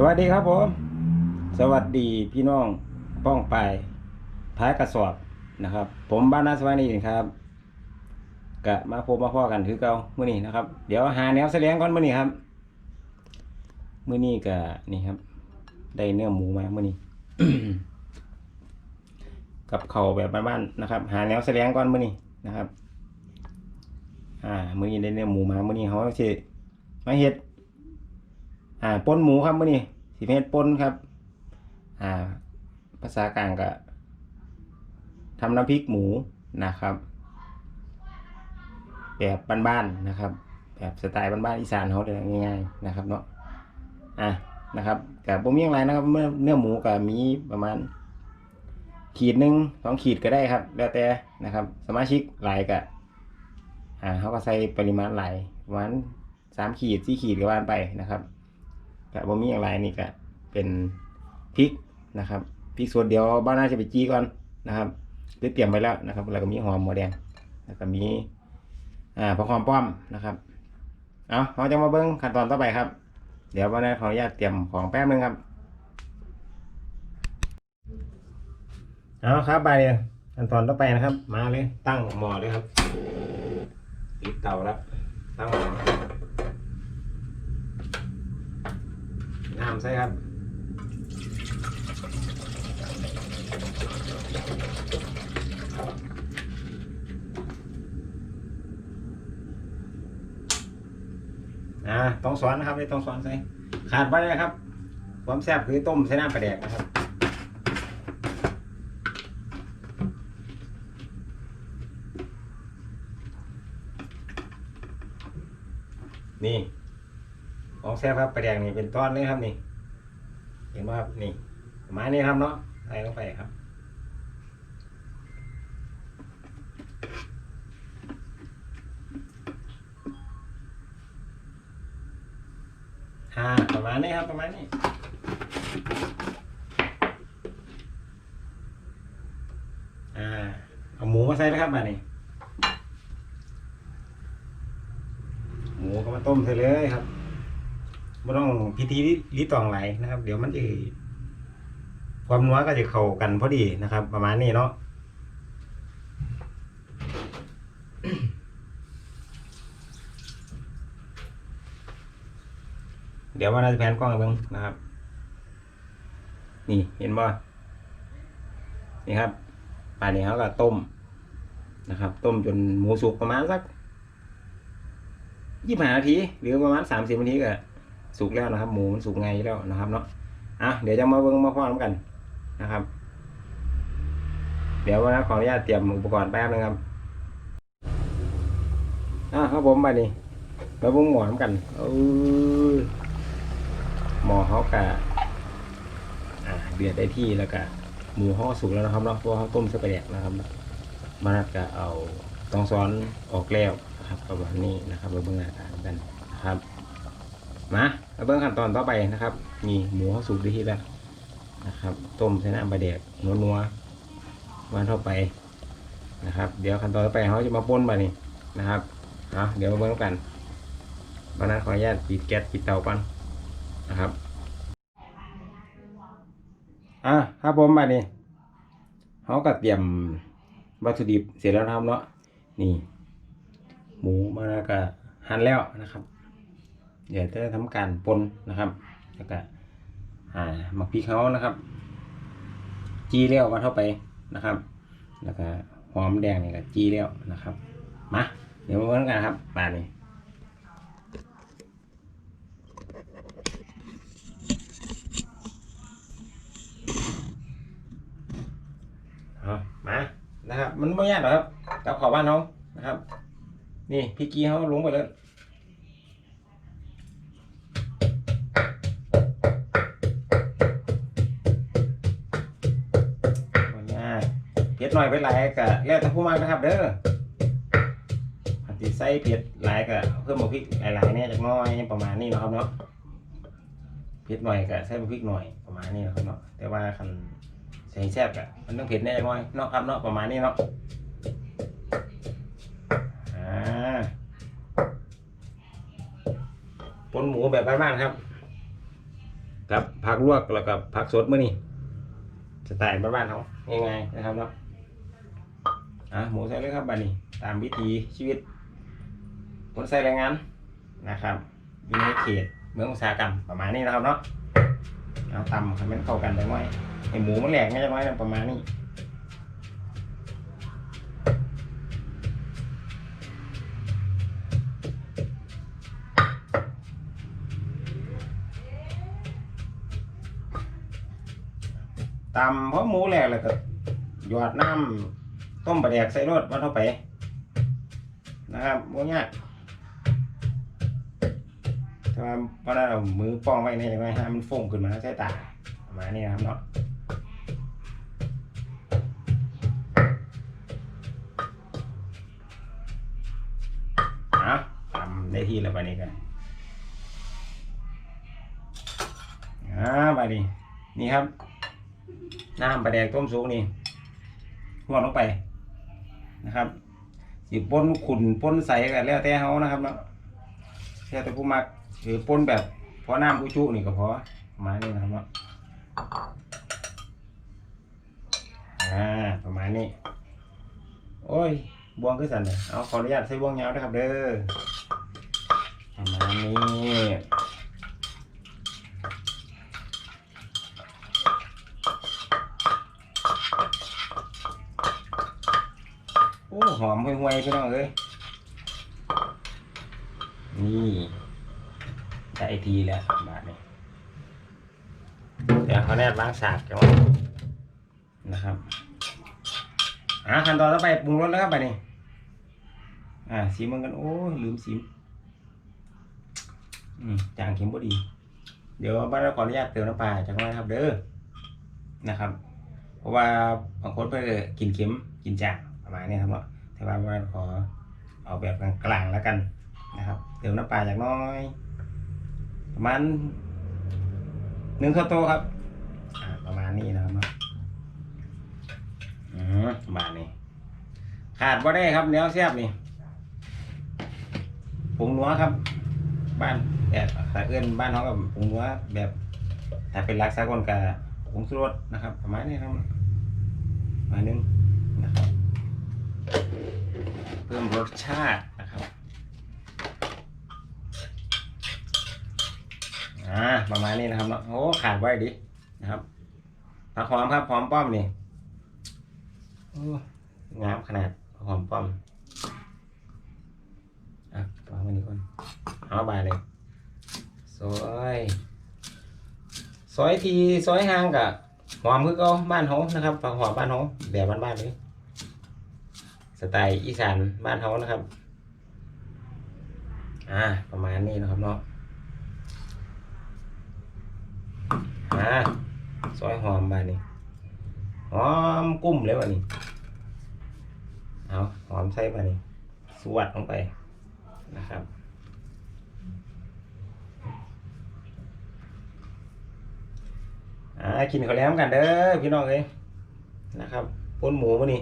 สวัสดีครับผม สวัสดีพี่น้องป้องไปายท้ายกระสอบนะครับ ผมบ้านนาสวานีครับกะมาพบมาพ่อกันคือเก่ามื้อนี้นะครับ เดี๋ยวหาแนวแสดงก่อนมื้อนี้ครับมื้อนี้กะนี่ครับ ได้เนื้อหมูมามื้อนี้กับเข่าแบบบ้านๆนะครับ หาแนวแสดงก่อนมื้อนี้นะครับ อ่ามื้อนี้ได้เนื้อหมูมามื้อนี้เขาสิมาเฮ็ด อ่าปนหมูครับมื้อนี้สิเฮ็ดปนครับ อ่า ภาษากลางก็ทำน้ำพริกหมูนะครับ แบบบ้านๆนะครับ แบบสไตล์บ้านๆอีสานเขาเลยง่ายๆนะครับเนาะอะนะครับกับบ่มีอย่างไรนะครับเมื่อเนื้อหมูก็มีประมาณ ขีดหนึ่งสองขีดก็ได้ครับ แล้วแต่นะครับ สมาชิกหลายก็อ่าเขาก็ใส่ปริมาณหลายประมาณสามขีดสี่ขีดก็ว่านไปนะครับ กับบ่มีอย่างไรนี่ก็เป็นพริกนะครับพริกส่วนเดียวบ้านน่าจะไปจี้ก่อนนะครับหรือเตรียมไว้แล้วนะครับแล้วก็มีหอมหัวแดงแล้วก็มีอ่าผักหอมป้อมนะครับเอาเราจะมาเบิ้งขั้นตอนต่อไปครับ เดี๋ยวบ้านน่าขออนุญาตเตรียมของแป๊บนึงครับเอาครับไปเลยขั้นตอนต่อไปนะครับ มาเลยตั้งหม้อเลยครับปิดเตาแล้วตั้งหม้อ น้ำใช่ครับอ่าต้องสอนนะครับไม่ต้องสอนใส่ขาดไปเลยครับ ความแซ่บคือต้มใส่น้ำปลาแดกนะครับนี่ของแซ่บครับปลาแดงนี่เป็นต้อนเลยครับนี่ ห็นไหมครับนี่ประมาณนี้ครับเนาะใส่ลงไปครับฮ่าประมาณนี้ครับประมาณนี้อ่าเอาหมูมาใส่นะครับมานี่หมูก็มาต้มใส่เลยครับ ไม่ต้องพิธีรีตองไหลนะครับ เดี๋ยวมันจะความนัวก็จะเข้ากันพอดีนะครับ ประมาณนี้เนาะเดี๋ยวว่าน่าจะแพนกล้องให้เบิ่งนะครับ นี่เห็นบ่นี่ครับป่านนี้เขาก็ต้มนะครับ ต้มจนหมูสุกประมาณสักยี่สิบห้านาที หรือประมาณสามสิบนาทีก็ สุกแล้วนะครับ หมูมันสุกไงแล้วนะครับเนาะอะเดี๋ยวจะมาเบิ่งมาพร้อมกันนะครับ เดี๋ยววันนี้ขออนุญาตเตรียมอุปกรณ์แป๊บนึงครับอะครับผมไปนี่มาเบิ่งหมอนำกันเออหมอเขากะอ่าเดือดได้ที่แล้วก็หมูเขาก็สุกแล้วนะครับเนาะเพราะว่าเขาต้มสไปแดกนะครับมานัดก็เอาตองซ้อนออกแล้วนะครับประมาณนี้นะครับมาเบิ่งหน้าตากันนะครับ มาเอาเบิ่งขั้นตอนต่อไปนะครับ มีหมูเขาสุกดีที่แล้วนะครับ ต้มใส่น้ำปลาแดกนัวนัวๆวันเข้าไปนะครับ เดี๋ยวขั้นตอนต่อไปเขาจะมาป่นไปนี่นะครับเอาเดี๋ยวมาเบิ่งกันวันนั้นขออนุญาตปิดแก๊สปิดเตาก่อนนะครับอะครับผมมานี่เขาก็เตรียมวัตถุดิบเสร็จแล้วนะครับเนาะนี่ หมูมาแล้วก็หั่นแล้วนะครับ เดี๋ยวจะทำการปนนะครับแล้วก็หมักพริกเขานะครับ จีเลี้ยวมาเข้าไปนะครับ แล้วก็หอมแดงนี่ก็จีเลี้ยวนะครับมาเดี๋ยวมาเบิ่งกันครับป่านี้เอามานะครับ มันไม่ยากหรอกครับกับขอบ้านเขานะครับ นี่พริกกี้เขาลงไปเลยวั ผ็ดหน่อยไปหลายกะแล้วแต่ผู้มากนะครับ เด้อผัดติใส่เผ็ดหลายกะเพิ่มมาพริกหลายๆเนี่ยจากน้อยประมาณนี้นะครับเนาะเผ็ดหน่อยกะใส่พริกหน่อยประมาณนี้นะครับเนาะแต่ว่าคันใส่แซ่บกะมันต้องเผ็ดแน่จักน้อยเนาะครับเนาะประมาณนี้เนาะอ่าปนหมูแบบบ้านๆครับกับผักลวกแล้วก็ผักสดมื้อนี้สไตล์บ้านๆเขาง่ายๆนะครับเนาะ อะหมูใส่เลยครับบัดนี้ ตามวิถีชีวิตคนใส่แรงงานนะครับอยู่ในเขตเมืองอุตสาหกรรมประมาณนี้นะครับเนาะเอาตำให้มันเข้ากันได้ไหมไอหมูมันแหลกง่ายไหมประมาณนี้ตำเพราะหมูแหลกแล้วก็หยอดน้ำ ต้มปลาแดกใส่รสวัดเข้าไป นะครับโมยากแต่ว่าเพราะนั้นเอามือป้องไว้ในไว้ให้มันฟงขึ้นมาใช้ตาประมาณนี้นะครับเนาะทำได้ที่แล้วบัดนี้กันอ่าบัดนี้นี่ครับ น้ำปลาแดกต้มสุกนี่หัวลงไป นะครับสิป้นขุนป้นใสกันแล้วแต่เฮานะครับเนาะแล้วแต่ผู้มักหรือป้นแบบพอน้ำอุจุนี่ก็พอมานี้นะครับเนาะอ่าประมาณนี้ โอ้ยบวงขึ้นสันเลยเอาขออนุญาตใส่บวงยาวนะครับเด้อประมาณนี้โอ้ หอมห่วยๆพี่น้องเอ้ยนี่ได้ทีแล้วบาทนี้เดี๋ยวเขาแนบล้างสากกันไว้นะครับอ่าขั้นตอนต่อไปปรุงรสแล้วครับไปนี่อ่าสีมันกันโอ้ยลืมสีอืมจางเข็มพอดี เดี๋ยวบ้านเราขออนุญาตเติมน้ำปลาจากนั้นครับเด้อนะครับ เพราะว่าบางคนเพื่อกินเค็มกินจางประมาณนี้ครับเนาะ แต่ว่าบ้านขอเอาแบบกลางๆแล้วกันนะครับเติมน้ำปลาจากน้อย ประมาณหนึ่งข้าวโตครับประมาณนี้นะครับเนาะอืมานนี้ ขาดบ่ได้ครับแนวเสียบนี่ผงนัวครับ บ้านแบบถ้าเอื้อนบ้านเขากับผงนัวแบบถ้าเป็นรักษากลกับผงชูรสนะครับ ประมาณนี้ครับมาณนึง เพิ่มรสชาตินะครับอ่าประมาณนี้นะครับเนาะโอ้ขาดไว้ดินะครับผักหอมครับหอมป้อมนี่โอ้งามขนาดหอมป้อมอะวางไว้นี่ก่อนเอาบายเลยซอยซอยทีซอยหางกับหอมคือเก็บ้านเฮานะครับฝักหอมบ้านเฮาแบบบ้านๆเลย สไตล์อีสานบ้านเฮานะครับ อ่า ประมาณนี้นะครับเนาะอ่าซอยหอมบานนี้หอมกุ้มเลยวันนี้ เอาหอมใส่ไปนี่สวัดลงไปนะครับอ่ากินข้าวแล้มกันเด้อพี่น้องเอ้ยนะครับปนหมูมานี่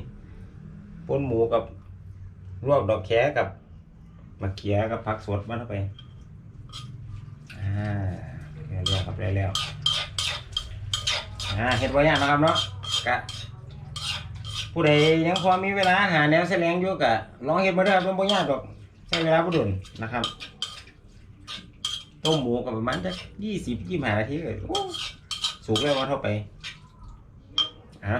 ปนหมูกับลวกดอกแคกับมะเขือกับผักสดมันเข้าไป อ่าเรียวๆครับเรียวๆอ่าเห็ดไว้ยากนะครับเนาะกะผู้ใดยังพอมีเวลาหาแนวแสดงอยู่กะลองเฮ็ดมาเด้อเป็นบ่ยากดอกใช้เวลาบ่โดนนะครับต้มหมูก็ประมาณจัก20 25นาทีก็โอ้สุกแล้วว่าเท่าไปอะ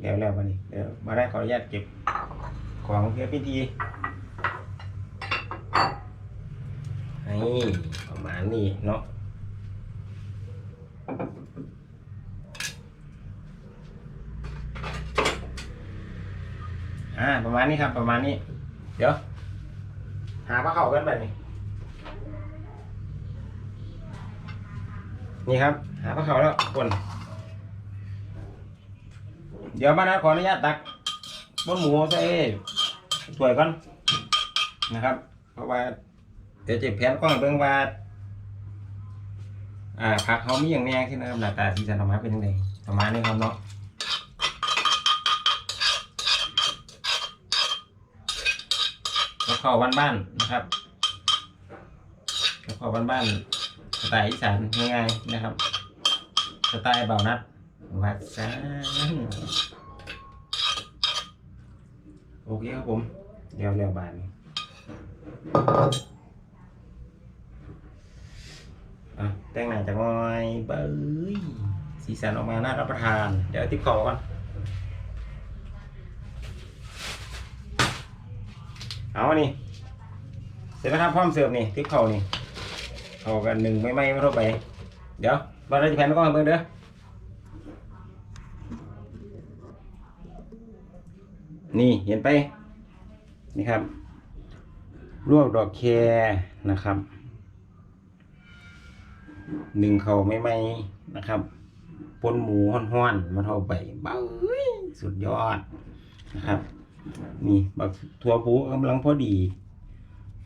เดี๋ยวแล้วบัดนี้เดี๋ยวมาได้ขออนุญาตเก็บของเพื่อพิธีนี่ประมาณนี้เนาะอ่าประมาณนี้ครับประมาณนี้ เดี๋ยว หาผ้าเข่ากันแบบนี้ นี่ครับ หาผ้าเข่าแล้วคน เดี๋ยวบ้านะขออนุญาตตักบนหมูใส่ถ้วยก่อนนะครับ เพราะว่า เดี๋ยวจะแผนกล้องเบิ่งว่าอ่าผักเขามีอย่างแน่ที่นะครับหน้าตาสีสันออกมาเป็นยังไงประมาณนี้ครับเนาะแล้วข้าวบ้านๆนะครับแล้วข้าวบ้านๆสไตล์อีสานง่ายๆนะครับสไตล์เบานัด วัดซานโอเคครับผมเดี๋ยวเร็วบานอะแต่งหน้าจากหน้อยเบ้ยสีสันออกมาน่ารับประทาน เดี๋ยวติ๊บขอก่อนเอานี่เสร็จแล้วครับพร้อมเสิร์ฟนี่ติ๊บเขานี่เขากันหนึ่งไม่ไหม่ไม่ทั่วไป เดี๋ยวบาร์จะแผ่นก็มาเบิ่งเด้อ นี่เห็นไปนี่ครับลวกดอกแคนะครับหนึ่งเขาไม่ไหม่นะครับปนหมูห้อนๆมาเท่าไปเบ้ยสุดยอดนะครับ นี่บักทัวผูกำลังพอดี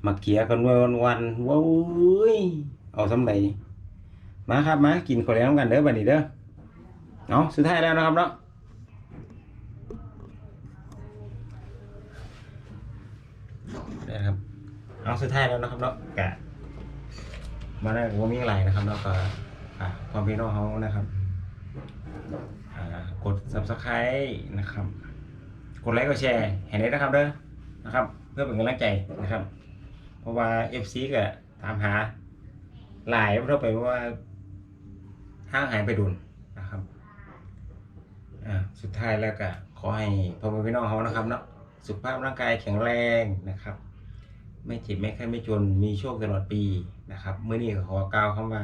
มาเขียกันวันวันว้ยเอาสำไรมาครับมากินข้าวแล้งกันเด้อบัดนี้เด้อเอาะสุดท้ายแล้วนะครับเนาะได้ครับ เอาสุดท้ายแล้วนะครับเนาะกะมาได้ว่ามีอะไรนะครับเนาะก็อะความพี่น้องเขานะครับอ่ากด subscribe นะครับ กดไลค์กดแชร์เห็นได้นะครับเด้อนะครับ เพื่อเป็นกำลังใจนะครับ เพราะว่า FC ก็ตามหาหลายเพราะไปว่าห้างหายไปดุนนะครับอ่าสุดท้ายแล้วก็ขอให้พ่อแม่พี่น้องเขานะครับเนาะสุขภาพร่างกายแข็งแรงนะครับ ไม่เจ็บไม่ไข้ไม่จนมีโชคตลอดปีนะครับเมื่อนี้ขอกล่าวคำว่า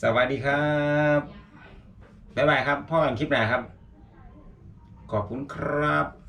สวัสดีครับบ๊ายบายครับพ่อกันคลิปหน้าครับ ขอบคุณครับ